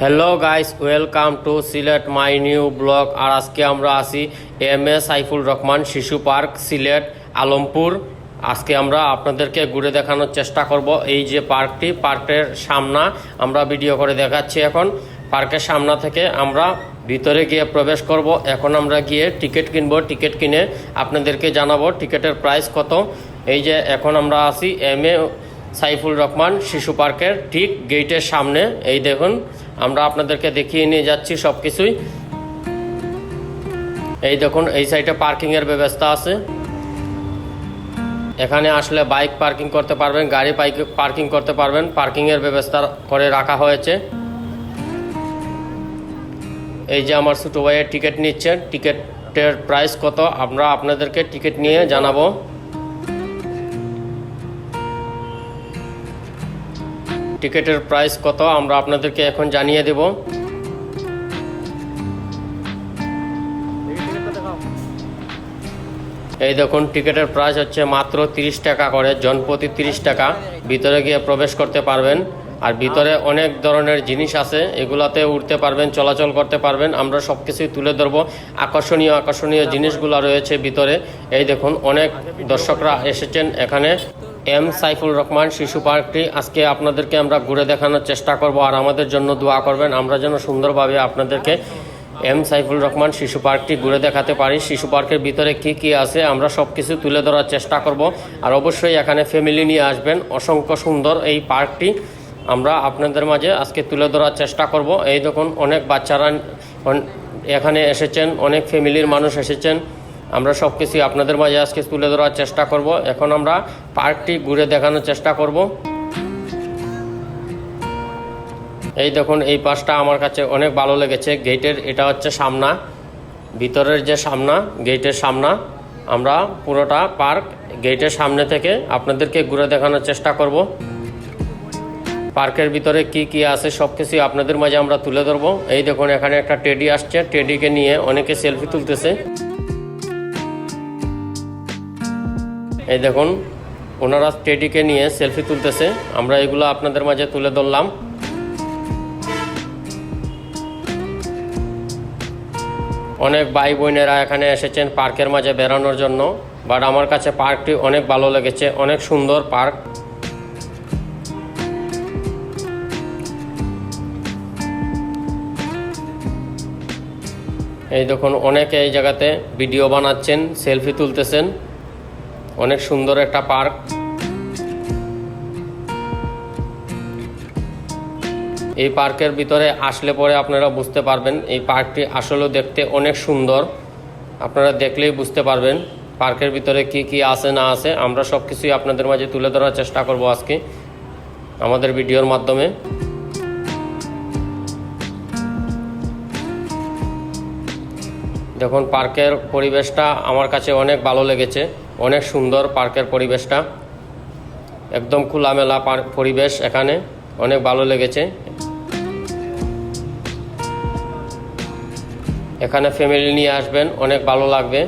Hello guys welcome to Sylhet my new blog আর আজকে আমরা আসি এম এ সাইফুল রহমান শিশু পার্ক সিলেট আলমপুর আজকে আমরা আপনাদেরকে ঘুরে দেখানোর চেষ্টা করব এই যে পার্কটি, পার্কের সামনা। আমরা ভিডিও করে দেখাচ্ছি এখন। পার্কের সামনা থেকে আমরা ভিতরে গিয়ে প্রবেশ করব। এখন আমরা গিয়ে টিকিট কিনব। টিকিট কিনে আপনাদেরকে জানাব টিকিটের প্রাইস কত। এই যে এখন আমরা আসি এম এ সাইফুল রহমান শিশু পার্কের ঠিক গেটের সামনে। এই দেখুন। আমরা আপনাদেরকে দেখিয়ে নিয়ে যাচ্ছি সব কিছুই এই দেখুন, এই সাইডে পার্কিংয়ের ব্যবস্থা আছে। এখানে আসলে বাইক পার্কিং করতে পারবেন, গাড়ি বাইক পার্কিং করতে পারবেন। পার্কিংয়ের ব্যবস্থা করে রাখা হয়েছে। এই যে আমার ছোটো ভাইয়ের টিকিট নিচ্ছেন, টিকিটের প্রাইস কত? আমরা আপনাদেরকে টিকিট নিয়ে জানাব। টিকিটের প্রাইস কত আমরা আপনাদেরকে এখন জানিয়ে দেব। এই দেখুন, টিকিটের প্রাইস হচ্ছে মাত্র তিরিশ টাকা করে, জনপ্রতি তিরিশ টাকা। ভিতরে গিয়ে প্রবেশ করতে পারবেন। আর ভিতরে অনেক ধরনের জিনিস আছে, এগুলাতে উঠতে পারবেন, চলাচল করতে পারবেন। আমরা সব কিছুই তুলে ধরবো। আকর্ষণীয় আকর্ষণীয় জিনিসগুলো রয়েছে ভিতরে। এই দেখুন, অনেক দর্শকরা এসেছেন এখানে। এম সাইফুল রহমান শিশু পার্কটি। আজকে আপনাদেরকে আমরা ঘুরে দেখানোর চেষ্টা করব আর আমাদের জন্য দোয়া করবেন। আমরা যেন সুন্দরভাবে আপনাদেরকে এম সাইফুল রহমান শিশু পার্কটি ঘুরে দেখাতে পারি। শিশু পার্কের ভিতরে কি কি আছে আমরা সব কিছু তুলে ধরার চেষ্টা করব। আর অবশ্যই এখানে ফ্যামিলি নিয়ে আসবেন। অসংখ্য সুন্দর এই পার্কটি আমরা আপনাদের মাঝে আজকে তুলে ধরার চেষ্টা করব। এই দেখুন, অনেক বাচ্চারা এখানে এসেছেন, অনেক ফ্যামিলির মানুষ এসেছেন। আমরা সব কিছুই আপনাদের মাঝে আজকে তুলে ধরার চেষ্টা করব। এখন আমরা পার্কটি ঘুরে দেখানোর চেষ্টা করব। এই দেখুন, এই পাশটা আমার কাছে অনেক ভালো লেগেছে। গেটের, এটা হচ্ছে সামনা। ভিতরের যে সামনা, গেটের সামনা, আমরা পুরোটা পার্ক গেটের সামনে থেকে আপনাদেরকে ঘুরে দেখানোর চেষ্টা করব। পার্কের ভিতরে কি কি আছে, সব কিছুই আপনাদের মাঝে আমরা তুলে ধরবো। এই দেখুন, এখানে একটা টেডি আসছে। টেডিকে নিয়ে অনেকে সেলফি তুলতেছে। এই দেখুন, ওনারা টেডিকে নিয়ে সেলফি তুলতেছে। আমরা এগুলো আপনাদের মাঝে তুলে ধরলাম। অনেক ভাই বোনেরা এখানে এসেছেন পার্কের মাঝে বেড়ানোর জন্য, বাট আমার কাছে পার্কটি অনেক ভালো লেগেছে, অনেক সুন্দর পার্ক। এই দেখুন, অনেকে এই জায়গাতে ভিডিও বানাচ্ছেন, সেলফি তুলতেছেন। অনেক সুন্দর একটা পার্ক। এই পার্কের ভিতরে আসলে পরে আপনারা বুঝতে পারবেন, এই পার্কটি আসলেও দেখতে অনেক সুন্দর। আপনারা দেখলেই বুঝতে পারবেন পার্কের ভিতরে কি কি আছে, না আছে। আমরা সব কিছুই আপনাদের মাঝে তুলে ধরার চেষ্টা করব আজকে আমাদের ভিডিওর মাধ্যমে। দেখুন, পার্কের পরিবেশটা আমার কাছে অনেক ভালো লেগেছে। অনেক সুন্দর পার্কের পরিবেশটা। একদম খোলামেলা পার- পরিবেশ এখানে। অনেক ভালো লেগেছে। এখানে ফ্যামিলি নিয়ে আসবেন, অনেক ভালো লাগবে।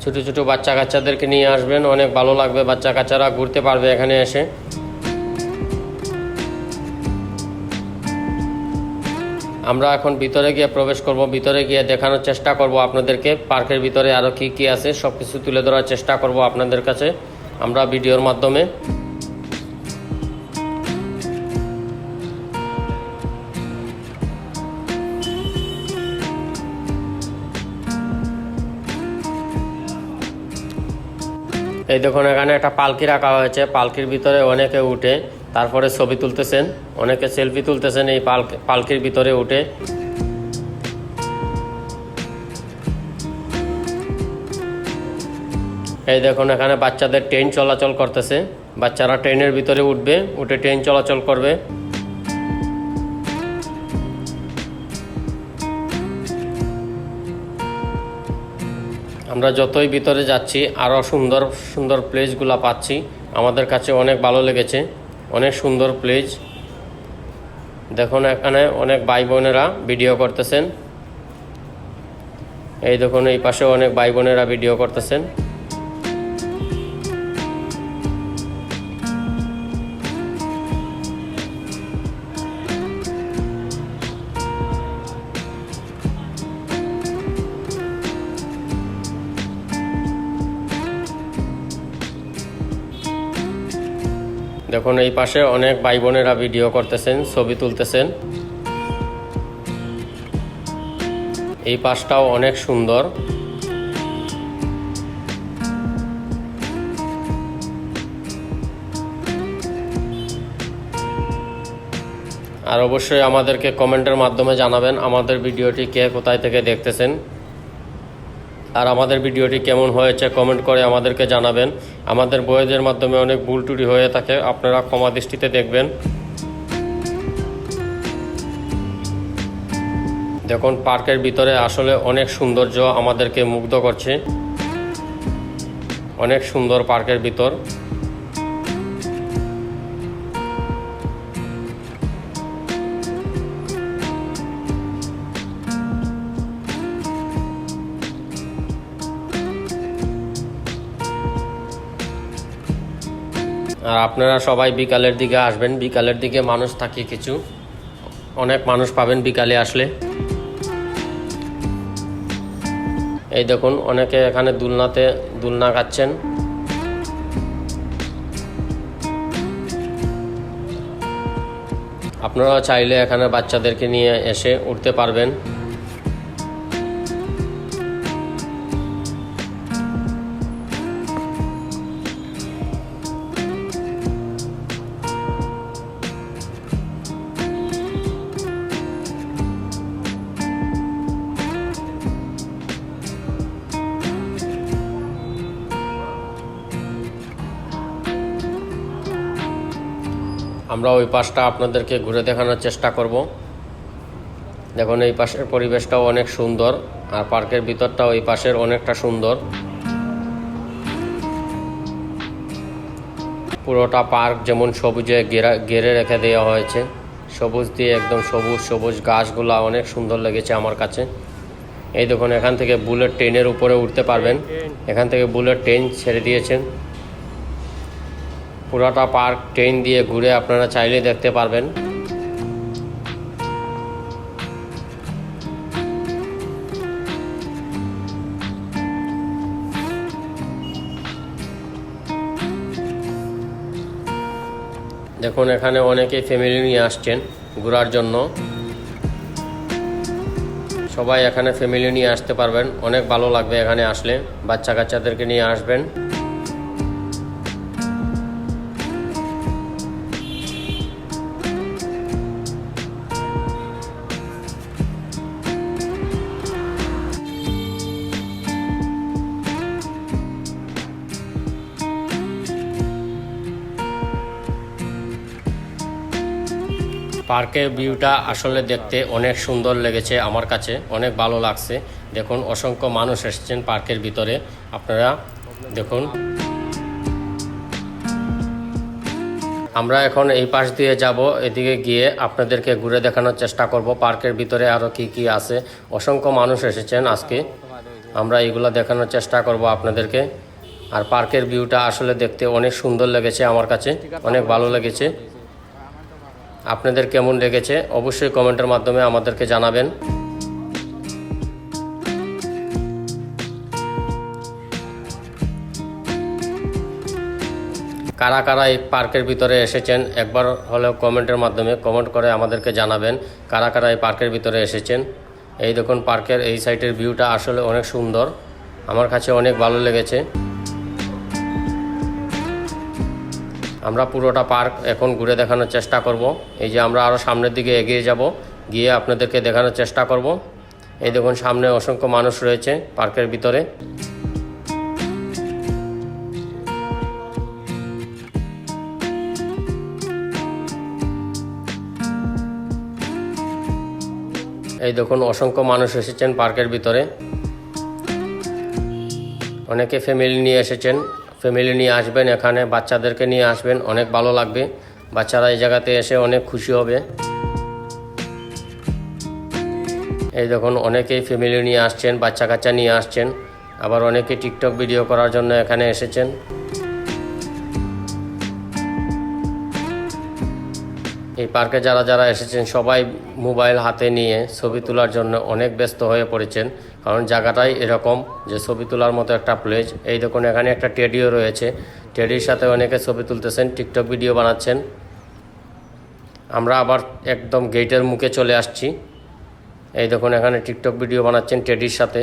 ছোটো ছোটো বাচ্চা কাচ্চাদেরকে নিয়ে আসবেন, অনেক ভালো লাগবে। বাচ্চা কাচ্চারা ঘুরতে পারবে এখানে এসে। আমরা এখন ভিতরে গিয়ে প্রবেশ করব, ভিতরে গিয়ে দেখানোর চেষ্টা করব আপনাদেরকে, পার্কের ভিতরে আরও কি কি আছে সব কিছু তুলে ধরার চেষ্টা করব আপনাদের কাছে। আমরা ভিডিওর মাধ্যমে। এই দেখুন, এখানে একটা পালকি রাখা হয়েছে, পালকির ভিতরে অনেকে উঠে তারপরে ছবি তুলতেছেন, অনেকে সেলফি তুলতেছেন এই পালকি, পালকির ভিতরে উঠে। এই দেখুন, এখানে বাচ্চাদের ট্রেন চলাচল করতেছে। বাচ্চারা ট্রেনের ভিতরে উঠবে, উঠে ট্রেন চলাচল করবে। আমরা যতই ভিতরে যাচ্ছি আরও সুন্দর সুন্দর প্লেসগুলো পাচ্ছি। আমাদের কাছে অনেক ভালো লেগেছে। অনেক সুন্দর প্লেজ। দেখুন এখানে অনেক ভাই বোনেরা ভিডিও করতেছেন। এই দেখুন, এই পাশে অনেক ভাই বোনেরা ভিডিও করতেছেন। দেখুন, এই পাশে অনেক ভাই বোনেরা ভিডিও করতেছেন, ছবি তুলতেছেন। এই পাশটাও অনেক সুন্দর। আর অবশ্যই আমাদেরকে কমেন্টের মাধ্যমে জানাবেন, আমাদের ভিডিওটি কে কোথায় থেকে দেখতেছেন। আর আমাদের ভিডিওটি কেমন হয়েছে কমেন্ট করে আমাদেরকে জানাবেন। আমাদের বইয়েদের মাধ্যমে অনেক ভুল টুটি হয়ে থাকে, আপনারা ক্ষমা দৃষ্টিতে দেখবেন। দেখুন, পার্কের ভিতরে আসলে অনেক সৌন্দর্য আমাদেরকে মুগ্ধ করছে। অনেক সুন্দর পার্কের ভিতর। আর আপনারা সবাই বিকালের দিকে আসবেন। বিকালের দিকে মানুষ থাকে কিছু। অনেক মানুষ পাবেন বিকালে আসলে। এই দেখুন, অনেকে এখানে দুলনাতে দুলনা খাচ্ছেন। আপনারা চাইলে এখানে বাচ্চাদেরকে নিয়ে এসে উঠতে পারবেন। আমরা ওই পাশটা আপনাদেরকে ঘুরে দেখানোর চেষ্টা করব। দেখুন, এই পাশের পরিবেশটাও অনেক সুন্দর, আর পার্কের ভিতরটাও এই পাশের অনেকটা সুন্দর। পুরোটা পার্ক যেমন সবুজে ঘেরা ঘেরে রেখে দেওয়া হয়েছে। সবুজ দিয়ে একদম সবুজ সবুজ গাছগুলা অনেক সুন্দর লেগেছে আমার কাছে। এই দেখুন, এখান থেকে বুলেট ট্রেনের উপরে উঠতে পারবেন। এখান থেকে বুলেট ট্রেন ছেড়ে দিয়েছেন। পুরোটা পার্ক ট্রেন দিয়ে ঘুরে আপনারা চাইলে দেখতে পারবেন। দেখুন, এখানে অনেকেই ফ্যামিলি নিয়ে আসছেন ঘোরার জন্য। সবাই এখানে ফ্যামিলি নিয়ে আসতে পারবেন। অনেক ভালো লাগবে এখানে আসলে। বাচ্চা কাচ্চাদেরকে নিয়ে আসবেন। পার্কের ভিউটা আসলে দেখতে অনেক সুন্দর লেগেছে আমার কাছে, অনেক ভালো লাগছে। দেখুন, অসংখ্য মানুষ এসেছেন পার্কের ভিতরে। আপনারা দেখুন। আমরা এখন এই পাশ দিয়ে যাব, এদিকে গিয়ে আপনাদেরকে ঘুরে দেখানোর চেষ্টা করব পার্কের ভিতরে আরও কি কি আছে। অসংখ্য মানুষ এসেছেন আজকে। আমরা এগুলো দেখানোর চেষ্টা করব আপনাদেরকে। আর পার্কের ভিউটা আসলে দেখতে অনেক সুন্দর লেগেছে আমার কাছে, অনেক ভালো লেগেছে। আপনাদের কেমন লেগেছে অবশ্যই কমেন্টের মাধ্যমে আমাদেরকে জানাবেন। কারা কারা এই পার্কের ভিতরে এসেছেন, একবার হলেও কমেন্টের মাধ্যমে কমেন্ট করে আমাদেরকে জানাবেন কারা কারা এই পার্কের ভিতরে এসেছেন। এই দেখুন, পার্কের এই সাইটের ভিউটা আসলে অনেক সুন্দর। আমার কাছে অনেক ভালো লেগেছে। আমরা পুরোটা পার্ক এখন ঘুরে দেখানোর চেষ্টা করব। এই যে আমরা আরও সামনের দিকে এগিয়ে যাব, গিয়ে আপনাদেরকে দেখানোর চেষ্টা করব। এই দেখুন, সামনে অসংখ্য মানুষ রয়েছে পার্কের ভিতরে। এই দেখুন, অসংখ্য মানুষ এসেছেন পার্কের ভিতরে। অনেকে ফ্যামিলি নিয়ে এসেছেন। ফ্যামিলি নিয়ে আসবেন, এখানে বাচ্চাদেরকে নিয়ে আসবেন, অনেক ভালো লাগবে। বাচ্চারা এই জায়গাতে এসে অনেক খুশি হবে। এই দেখুন, অনেকেই ফ্যামিলি নিয়ে আসছেন বাচ্চা কাচ্চা নিয়ে আসছেন, আবার অনেকে টিকটক ভিডিও করার জন্য এখানে এসেছেন। এই পার্কে যারা যারা এসেছেন, সবাই মোবাইল হাতে নিয়ে ছবি তোলার জন্য অনেক ব্যস্ত হয়ে পড়েছেন। কারণ জায়গাটাই এরকম যে ছবি তোলার মতো একটা প্লেস এই দেখুন, এখানে একটা টেডিও রয়েছে। টেডির সাথে অনেকে ছবি তুলতেছেন টিকটক ভিডিও বানাচ্ছেন। আমরা আবার একদম গেটের মুখে চলে আসছি। এই দেখুন, এখানে টিকটক ভিডিও বানাচ্ছেন টেডির সাথে।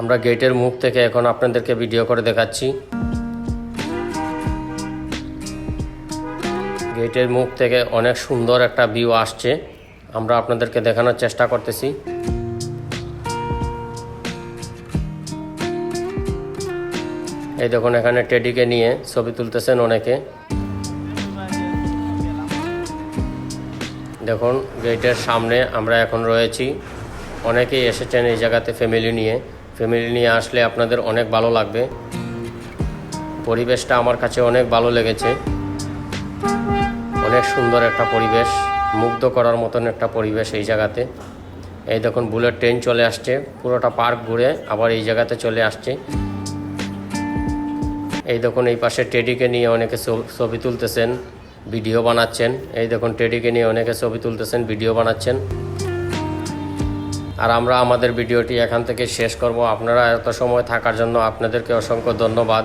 আমরা গেটের মুখ থেকে এখন আপনাদেরকে ভিডিও করে দেখাচ্ছি। গেটের মুখ থেকে অনেক সুন্দর একটা ভিউ আসছে। আমরা আপনাদেরকে দেখানোর চেষ্টা করতেছি। এই দেখুন, এখানে টেডিকে নিয়ে ছবি তুলতেছেন অনেকে। দেখুন, গেটের সামনে আমরা এখন রয়েছি। অনেকেই এসেছেন এই জায়গাতে ফ্যামিলি নিয়ে। ফ্যামিলি নিয়ে আসলে আপনাদের অনেক ভালো লাগবে। পরিবেশটা আমার কাছে অনেক ভালো লেগেছে। অনেক সুন্দর একটা পরিবেশ, মুগ্ধ করার মতন একটা পরিবেশ এই জায়গাতে। এই দেখুন, বুলেট ট্রেন চলে আসছে, পুরোটা পার্ক ঘুরে আবার এই জায়গাতে চলে আসছে। এই দেখুন, এই পাশে টেডিকে নিয়ে অনেকে ছবি- তুলতেছেন, ভিডিও বানাচ্ছেন। এই দেখুন, টেডিকে নিয়ে অনেকে ছবি তুলতেছেন, ভিডিও বানাচ্ছেন। আর আমরা আমাদের ভিডিওটি এখান থেকে শেষ করব। আপনারা এত সময় থাকার জন্য আপনাদেরকে অসংখ্য ধন্যবাদ।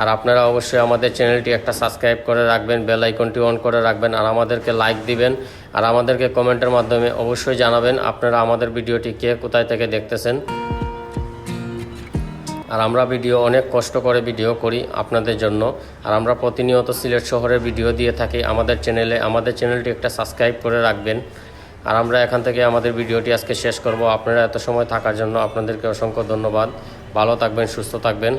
আর আপনারা অবশ্যই আমাদের চ্যানেলটি একটা সাবস্ক্রাইব করে রাখবেন, বেল আইকনটি অন করে রাখবেন, আর আমাদেরকে লাইক দিবেন, আর আমাদেরকে কমেন্টের মাধ্যমে অবশ্যই জানাবেন আপনারা আমাদের ভিডিওটি কে কোথায় থেকে দেখতেছেন। আর আমরা ভিডিও অনেক কষ্ট করে ভিডিও করি আপনাদের জন্য, আর আমরা প্রতিনিয়ত সিলেট শহরের ভিডিও দিয়ে থাকি আমাদের চ্যানেলে, আমাদের চ্যানেলটি একটা সাবস্ক্রাইব করে রাখবেন। আর আমরা এখান থেকে আমাদের ভিডিওটি আজকে শেষ করব। আপনারা এত সময় থাকার জন্য আপনাদেরকে অসংখ্য ধন্যবাদ। ভালো থাকবেন, সুস্থ থাকবেন।